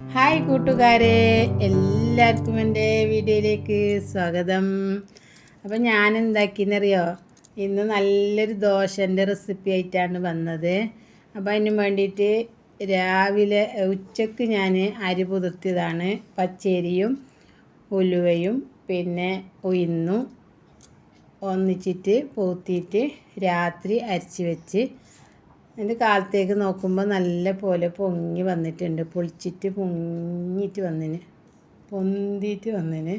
Hi കൂട്ടുകാരെ എല്ലാവർക്കും എന്റെ വീഡിയോയിലേക്ക് സ്വാഗതം. അപ്പം ഞാൻ എന്താക്കിയെന്നറിയോ ഇന്ന് നല്ലൊരു ദോശന്റെ റെസിപ്പി ആയിട്ടാണ് വന്നത്. അപ്പോൾ അതിന് വേണ്ടിയിട്ട് രാവിലെ ഉച്ചയ്ക്ക് ഞാൻ അരി പുതിർത്തിയതാണ്. പച്ചരിയും ഉലുവയും പിന്നെ ഉയന്നും ഒന്നിച്ചിട്ട് പൂത്തിയിട്ട് രാത്രി അരച്ച് വെച്ച് അതിന്റെ കാലത്തേക്ക് നോക്കുമ്പോൾ നല്ല പോലെ പൊങ്ങി വന്നിട്ടുണ്ട്. പൊളിച്ചിട്ട് പൊങ്ങിയിട്ട് വന്നിന്. പൊന്തിയിട്ട് വന്നിന്.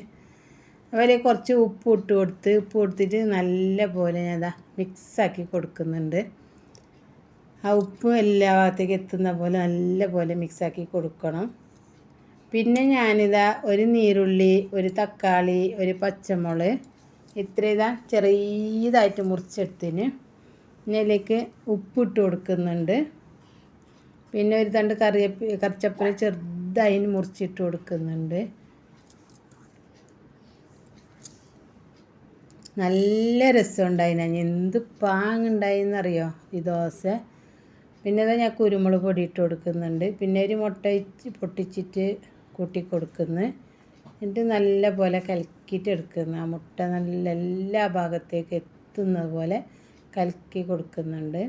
അതുപോലെ കുറച്ച് ഉപ്പ് ഇട്ട് കൊടുത്ത് ഉപ്പ് കൊടുത്തിട്ട് നല്ല പോലെ ഞാൻ അതാ മിക്സാക്കി കൊടുക്കുന്നുണ്ട്. ആ ഉപ്പ് എല്ലാ ഭാഗത്തേക്ക് എത്തുന്ന പോലെ നല്ല പോലെ മിക്സാക്കി കൊടുക്കണം. പിന്നെ ഞാനിതാ ഒരു നീരുള്ളി ഒരു തക്കാളി ഒരു പച്ചമുളക് ഇത്ര ഇതാ ചെറിയതായിട്ട് മുറിച്ചെടുത്തിന് പിന്നെ അതിലേക്ക് ഉപ്പിട്ട് കൊടുക്കുന്നുണ്ട്. പിന്നെ ഒരു തണ്ട് കറിയപ്പി കറിച്ചപ്പല ചെറുതായി മുറിച്ചിട്ട് കൊടുക്കുന്നുണ്ട്. നല്ല രസമുണ്ടായിന് എന്ത് പാങ്ങുണ്ടായിന്നറിയോ ഈ ദോശ. പിന്നെ അതാ ഞാൻ കുരുമുളക് പൊടി ഇട്ട് കൊടുക്കുന്നുണ്ട്. പിന്നെ ഒരു മുട്ട പൊട്ടിച്ചിട്ട് കൂട്ടി കൊടുക്കുന്നു. എന്നിട്ട് നല്ല പോലെ കലക്കിയിട്ട് എടുക്കുന്നു. ആ മുട്ട നല്ല എല്ലാ ഭാഗത്തേക്ക് എത്തുന്നത് പോലെ കലക്കി കൊടുക്കുന്നുണ്ട്.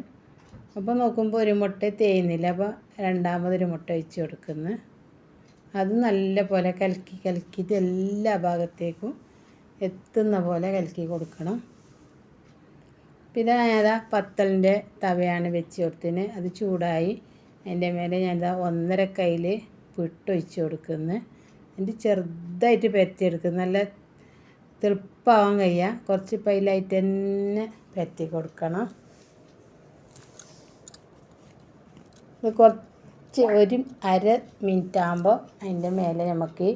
അപ്പോൾ നോക്കുമ്പോൾ ഒരു മുട്ട തേയുന്നില്ല അപ്പോൾ രണ്ടാമതൊരു മുട്ട ഒഴിച്ച് കൊടുക്കുന്നു. അത് നല്ല പോലെ കലക്കി കലക്കിയിട്ട് എല്ലാ ഭാഗത്തേക്കും എത്തുന്ന പോലെ കലക്കി കൊടുക്കണം. പിന്നെ ഞാനതാ പത്തലിന്റെ തവയാണ് വെച്ച് കൊടുത്തിന് അത് ചൂടായി അതിന്റെ മേലെ ഞാനിതാ ഒന്നര കയ്യിൽ പിട്ടൊഴിച്ച് കൊടുക്കുന്നു. എന്നിട്ട് ചെറുതായിട്ട് പരത്തിയെടുക്കും നല്ല തെളുപ്പാവാൻ കഴിയുക കുറച്ച് പൈലായിട്ട് തന്നെ പരത്തി കൊടുക്കണം. ഇത് കുറച്ച് ഒരു അര മിനിറ്റ് ആകുമ്പോൾ അതിന്റെ മേലെ നമുക്ക്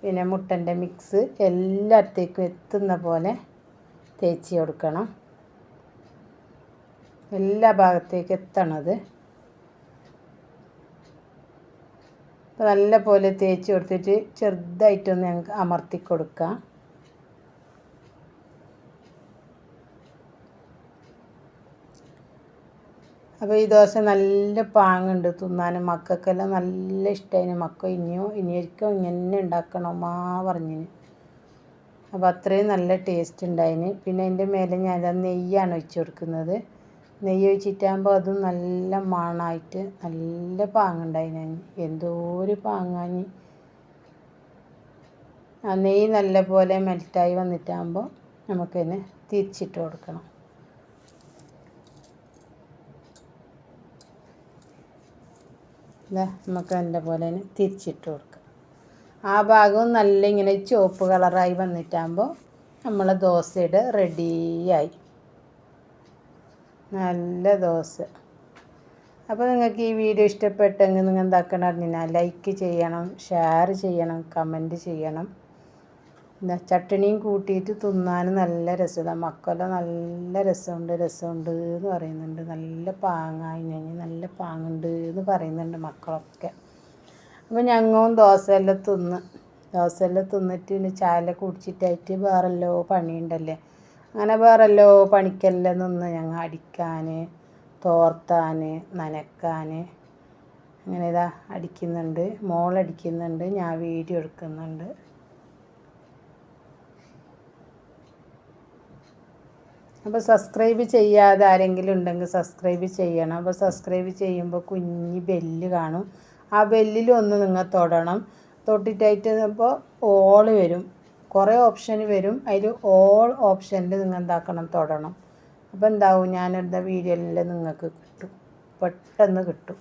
പിന്നെ മുട്ടന്റെ മിക്സ് എല്ലായിടത്തേക്കും എത്തുന്ന പോലെ തേച്ച് കൊടുക്കണം. എല്ലാ ഭാഗത്തേക്കും എത്തണത്. നല്ല പോലെ തേച്ച് കൊടുത്തിട്ട് ചെറുതായിട്ടൊന്ന് ഞങ്ങൾക്ക് അമർത്തി കൊടുക്കാം. അപ്പോൾ ഈ ദോശ നല്ല പാങ്ങുണ്ട്. തിന്നാനും മക്കൾക്കെല്ലാം നല്ല ഇഷ്ടമായിന് മക്കൾ ഇനിയോ ഇനിയൊരിക്കും ഇങ്ങനെ ഉണ്ടാക്കണമാ പറഞ്ഞിന്. അപ്പോൾ അത്രയും നല്ല ടേസ്റ്റ് ഉണ്ടായിന്. പിന്നെ അതിന്റെ മേലെ ഞാൻ നെയ്യാണ് ഒഴിച്ച് കൊടുക്കുന്നത്. നെയ്യ് ഒഴിച്ചിട്ടാകുമ്പോൾ അതും നല്ല മണമായിട്ട് നല്ല പാങ്ങുണ്ടായിന്. എന്തോ ഒരു പാങ്ങാഞ്ഞ്. ആ നെയ്യ് നല്ല പോലെ മെൽറ്റായി വന്നിട്ടാകുമ്പോൾ നമുക്കതിനെ തിരിച്ചിട്ട് കൊടുക്കണം. നമുക്ക് നല്ല പോലെ തന്നെ തിരിച്ചിട്ട് കൊടുക്കാം. ആ ഭാഗവും നല്ല ഇങ്ങനെ ചുവപ്പ് കളറായി വന്നിട്ടാകുമ്പോൾ നമ്മളെ ദോശയുടെ റെഡിയായി. നല്ല ദോശ. അപ്പോൾ നിങ്ങൾക്ക് ഈ വീഡിയോ ഇഷ്ടപ്പെട്ടെങ്കിൽ നിങ്ങൾ എന്താക്കണം അറിഞ്ഞാൽ ലൈക്ക് ചെയ്യണം ഷെയർ ചെയ്യണം കമന്റ് ചെയ്യണം. എന്താ ചട്ടണിയും കൂട്ടിയിട്ട് തിന്നാൻ നല്ല രസമാണ് മക്കളെല്ലാം നല്ല രസമുണ്ട് രസമുണ്ട് എന്ന് പറയുന്നുണ്ട്. നല്ല പാങ്ങായി ഞാൻ നല്ല പാങ്ങുണ്ട് എന്ന് പറയുന്നുണ്ട് മക്കളൊക്കെ. അപ്പോൾ ഞങ്ങളും ദോശയെല്ലാം തിന്ന്. ദോശയെല്ലാം തിന്നിട്ട് പിന്നെ ചായ കുടിച്ചിട്ടായിട്ട് വേറെല്ലോ പണിയുണ്ടല്ലേ? അങ്ങനെ വേറെല്ലോ പണിക്കെല്ലാം നിന്ന് ഞങ്ങൾ അടിക്കാൻ തോർത്താൻ നനക്കാൻ അങ്ങനെ ഇതാ അടിക്കുന്നുണ്ട്. മോളടിക്കുന്നുണ്ട് ഞാൻ വീഡിയോ എടുക്കുന്നുണ്ട്. അപ്പോൾ സബ്സ്ക്രൈബ് ചെയ്യാതെ ആരെങ്കിലും ഉണ്ടെങ്കിൽ സബ്സ്ക്രൈബ് ചെയ്യണം. അപ്പോൾ സബ്സ്ക്രൈബ് ചെയ്യുമ്പോൾ കുഞ്ഞി ബെല്ല് കാണും. ആ ബെല്ലിലൊന്ന് നിങ്ങൾ തൊടണം. തൊട്ടിട്ടായിട്ട് അപ്പോൾ ഓൾ വരും. കുറേ ഓപ്ഷൻ വരും. അതിൽ ഓൾ ഓപ്ഷനിൽ നിങ്ങൾ എന്താക്കണം തൊടണം. അപ്പോൾ എന്താവും? ഞാനെടുത്ത വീഡിയോയിൽ നിങ്ങൾക്ക് കിട്ടും. പെട്ടെന്ന് കിട്ടും.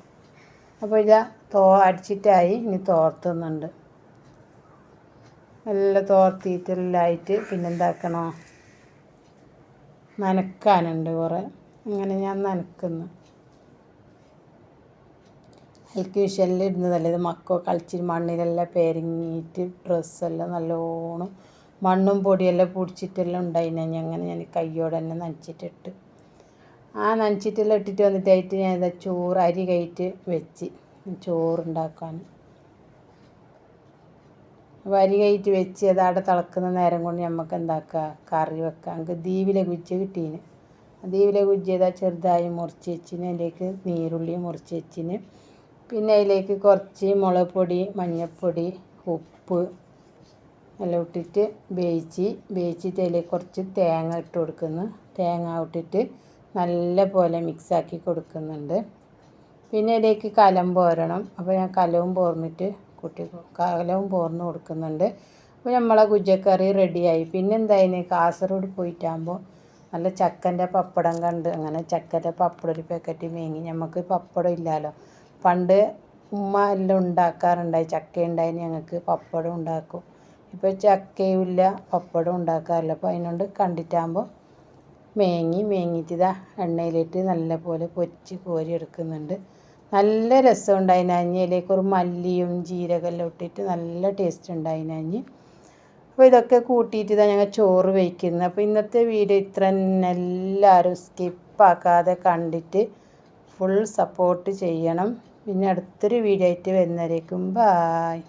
അപ്പോൾ ഇതാ തോ അടിച്ചിട്ടായി. ഇനി തോർത്തുന്നുണ്ട്. എല്ലാം തോർത്തിയിട്ടെല്ലാമായിട്ട് പിന്നെന്താക്കണോ? നനക്കാനുണ്ട് കുറേ. അങ്ങനെ ഞാൻ നനക്കുന്നു. അതിലേക്ക് വിഷലിൽ ഇടുന്നതല്ലേ? ഇത് മക്ക കളിച്ച് മണ്ണിലെല്ലാം പെരങ്ങിയിട്ട് ഡ്രസ്സെല്ലാം നല്ലോണം മണ്ണും പൊടിയെല്ലാം പൊടിച്ചിട്ടെല്ലാം ഉണ്ടായിന്. അങ്ങനെ ഞാൻ കയ്യോടെ തന്നെ നനച്ചിട്ടിട്ട്. ആ നനച്ചിട്ടെല്ലാം ഇട്ടിട്ട് വന്നിട്ടായിട്ട് ഞാൻ ഇതാ ചോറ് അരി കയറ്റി വെച്ച്. ചോറുണ്ടാക്കാൻ. അരി കയറ്റി വെച്ച് അത് അവിടെ തിളക്കുന്ന നേരം കൊണ്ട് നമുക്ക് എന്താക്കുക കറി വെക്കാം. നമുക്ക് ദീപിലെ കുജ്ജ കിട്ടീന്. ദീപിലെ കുജ്ജ ഇതാ ചെറുതായി മുറിച്ച് വെച്ചിന്. അതിലേക്ക് നീരുള്ളി മുറിച്ച് വെച്ചിന്. പിന്നെ അതിലേക്ക് കുറച്ച് മുളക് പൊടി മഞ്ഞൾപ്പൊടി ഉപ്പ് എല്ലാം ഇട്ടിട്ട് വേവിച്ച് വേവിച്ചിട്ട് അതിലേക്ക് കുറച്ച് തേങ്ങ ഇട്ട് കൊടുക്കുന്നു. തേങ്ങ ഇട്ടിട്ട് നല്ല പോലെ മിക്സാക്കി കൊടുക്കുന്നുണ്ട്. പിന്നെ അതിലേക്ക് കലം പോരണം. അപ്പോൾ ഞാൻ കലവും പോർന്നിട്ട് കുട്ടി കലവും പോർന്ന് കൊടുക്കുന്നുണ്ട്. അപ്പോൾ നമ്മളെ കുജ്ജക്കറി റെഡിയായി പിന്നെ എന്തായാലും കാസർഗോഡ് പോയിട്ടാകുമ്പോൾ നല്ല ചക്കന്റെ പപ്പടം കണ്ട് അങ്ങനെ ചക്കന്റെ പപ്പടം ഒരു പാക്കറ്റ് മേങ്ങി. നമുക്ക് പപ്പടം ഇല്ലല്ലോ പണ്ട് ഉമ്മ എല്ലാം ഉണ്ടാക്കാറുണ്ടായി. ചക്ക ഉണ്ടായി ഞങ്ങൾക്ക് പപ്പടം ഉണ്ടാക്കും. ഇപ്പോൾ ചക്കയും ഇല്ല പപ്പടം ഉണ്ടാക്കാറില്ല. അപ്പോൾ അതിനോണ്ട് കണ്ടിട്ടാകുമ്പോൾ മേങ്ങി മേങ്ങിയിട്ട് ഇതാ എണ്ണയിലിട്ട് നല്ല പോലെ പൊരിച്ച് കോരി എടുക്കുന്നുണ്ട് നല്ല രസം ഉണ്ടായിനഞ്ഞ് അതിലേക്ക് ഒരു മല്ലിയും ജീരകമെല്ലാം ഇട്ടിട്ട് നല്ല ടേസ്റ്റ് ഉണ്ടായിനഞ്ഞ് അപ്പോൾ ഇതൊക്കെ കൂട്ടിയിട്ട് ഇതാ ഞങ്ങൾ ചോറ് വയ്ക്കുന്നത് അപ്പോൾ ഇന്നത്തെ വീഡിയോ ഇത്ര തന്നെ. എല്ലാവരും സ്കിപ്പാക്കാതെ കണ്ടിട്ട് ഫുൾ സപ്പോർട്ട് ചെയ്യണം. പിന്നെ അടുത്തൊരു വീഡിയോ ആയിട്ട് വരുന്നവരേക്കും ബായ്